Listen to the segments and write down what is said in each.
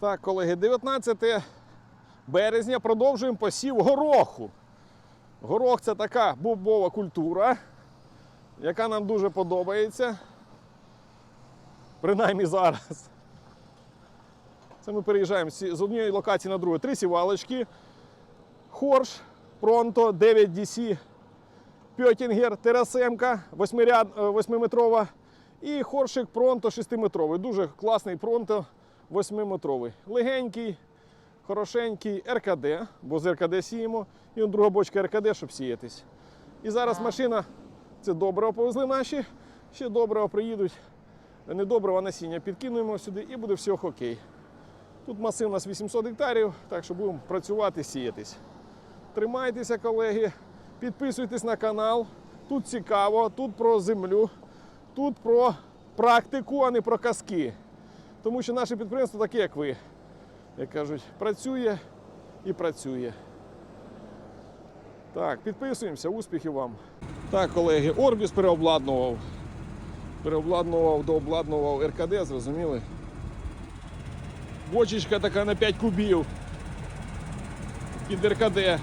Так, колеги, 19 березня продовжуємо посів гороху. Горох це така бобова культура, яка нам дуже подобається. Принаймні зараз. Це ми переїжджаємо з однієї локації на другу. Три сівалочки, хорш, пронто, 9 DC, Пьотінгер, терасемка 8-метрова і хоршик пронто 6-метровий. Дуже класний пронто 8-метровий. Легенький, хорошенький РКД, бо з РКД сіємо. І он друга бочка РКД, щоб сіятись. І зараз машина, це добриво повезли наші, ще добриво приїдуть. Не добриво, насіння підкинуємо сюди і буде все окей. Тут масив у нас 800 гектарів, так що будемо працювати, сіятись. Тримайтеся, колеги, підписуйтесь на канал. Тут цікаво, тут про землю, тут про практику, а не про казки. Тому що наше підприємство таке, як ви. Як кажуть, працює і працює. Так, підписуємося, успіхів вам. Так, колеги, Орбіс переобладнував. Переобладнував, дообладнував РКД, зрозуміли? Бочечка така на 5 кубів під РКД.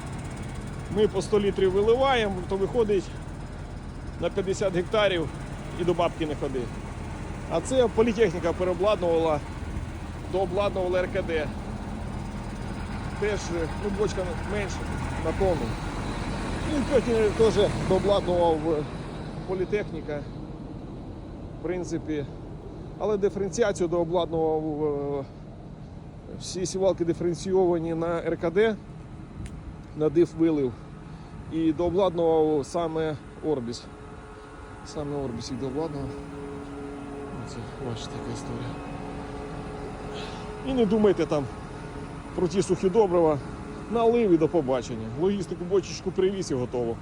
Ми по 100 літрів виливаємо, то виходить на 50 гектарів і до бабки не ходи. А це політехніка переобладнувала, дообладнувала РКД. Теж ну, бочка менше на тонну. І потім теж дообладнував е, політехніка. В принципі, але диференціацію дообладнував е, всі сівалки диференційовані на РКД, на диф вилив. І дообладнував саме Орбіс. Саме Орбіс їх дообладнував. Це ваша така історія. І не думайте там про ті сухі добрива. Налив і до побачення. Логістику бочечку привіз і готово.